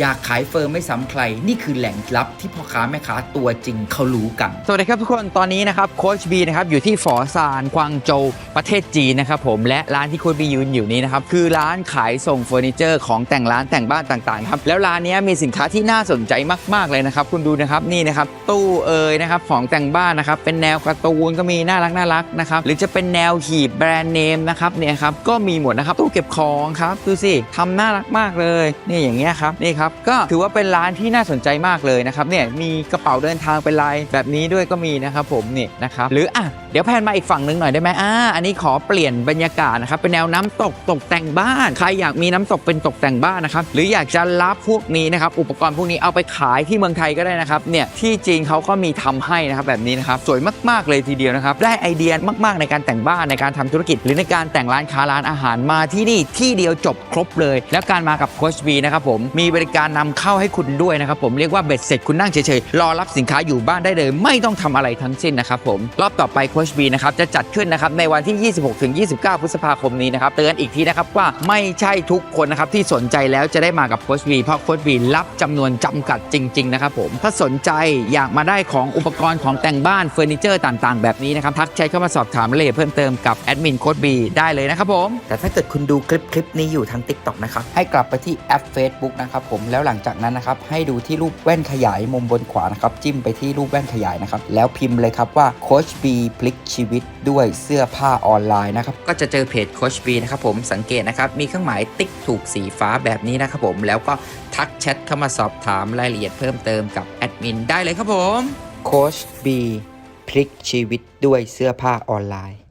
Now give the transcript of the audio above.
อยากขายเฟิร์มไม่ซ้ำใคร นี่คือแหล่งลับที่พ่อค้าแม่ค้าตัวจริงเขารู้กัน สวัสดีครับทุกคนตอนนี้นะครับโคชบีนะครับอยู่ที่ฝอซานกวางโจวประเทศจีนนะครับผมและร้านที่โคชบียืนอยู่นี้นะครับคือร้านขายส่งเฟอร์นิเจอร์ของแต่งร้านแต่งบ้านต่างๆครับแล้วร้านนี้มีสินค้าที่น่าสนใจมากๆเลยนะครับคุณดูนะครับนี่นะครับตู้เอ่ยนะครับของแต่งบ้านนะครับเป็นแนวการ์ตูนก็มีน่ารักน่ารักนะครับหรือจะเป็นแนวหีบแบรนด์เนมนะครับเนี่ยครับก็มีหมดนะครับตู้เก็บของครับดูสิทำน่ารักมากเลยนี่อย่างเงี้ยครับนี่ครับก็ถือว่าเป็นร้านที่น่าสนใจมากเลยนะครับเนี่ยมีกระเป๋าเดินทางเป็นลายแบบนี้ด้วยก็มีนะครับผมนี่นะครับหรืออะเดี๋ยวแพนมาอีกฝั่งหนึ่งหน่อยได้ไหมอ่าอันนี้ขอเปลี่ยนบรรยากาศนะครับเป็นแนวน้ำตกตกแต่งบ้านใครอยากมีน้ำตกเป็นตกแต่งบ้านนะครับหรืออยากจะรับพวกนี้นะครับอุปกรณ์พวกนี้เอาไปขายที่เมืองไทยก็ได้นะครับเนี่ยที่จีนเขาก็มีทำให้นะครับแบบนี้นะครับสวยมากๆเลยทีเดียวนะครับได้ไอเดียมากๆในการแต่งบ้านในการทำธุรกิจ หรือในการแต่งร้านค้าร้านอาหารมาที่นี่ที่เดียวจบครบเลย แล้วการมากับโคชบีนะครับผมมีบริการนำเข้าให้คุณด้วยนะครับผมเรียกว่าเบ็ดเสร็จคุณนั่งเฉยๆรอรับสินค้าอยู่บ้านได้เลย ไม่ต้องทำอะไรทั้งสิ้นนะครับผมรอบต่อไปโคชบีนะครับจะจัดขึ้นนะครับในวันที่ 26-29 พฤษภาคมนี้นะครับเตือนอีกทีนะครับว่าไม่ใช่ทุกคนนะครับที่สนใจแล้วจะได้มากับโคชบีเพราะโคชบีรับจำนวนจำกัดจริง ๆ นะครับผมถ้าสนใจอยากมาได้ของอุปกรณ์ของแต่งบ้านเฟอร์นิเจอร์ต่างๆ แบบนี้นะครับทักแชทเข้ามาสอบถามรายละเอียดเพิ่มเติมกับแอดมินโคชบีได้เลยนะครับผมแต่ถ้าเกิดคุณดูคลิปคลิปนี้อยู่ทาง TikTok นะครับให้กลับไปที่แอป Facebook นะครับผมแล้วหลังจากนั้นนะครับให้ดูที่รูปแว่นขยายมุมบนขวานะครับจิ้มไปที่รูปแว่นขยายนะครับแล้วพิมพ์เลยครับว่าโคชบีพลิกชีวิตด้วยเสื้อผ้าออนไลน์นะครับก็จะเจอเพจโคชบีนะครับผมสังเกตนะครับมีเครื่องหมายติ๊กถูกสีฟ้าแบบนี้นะครับผมแล้วก็ทักแชทเข้ามาสอบถามรายละเอียดเพิ่มเติมกับแอดมินได้เลยครับผมโคชบีพลิกชีวิตด้วยเสื้อผ้าออนไลน์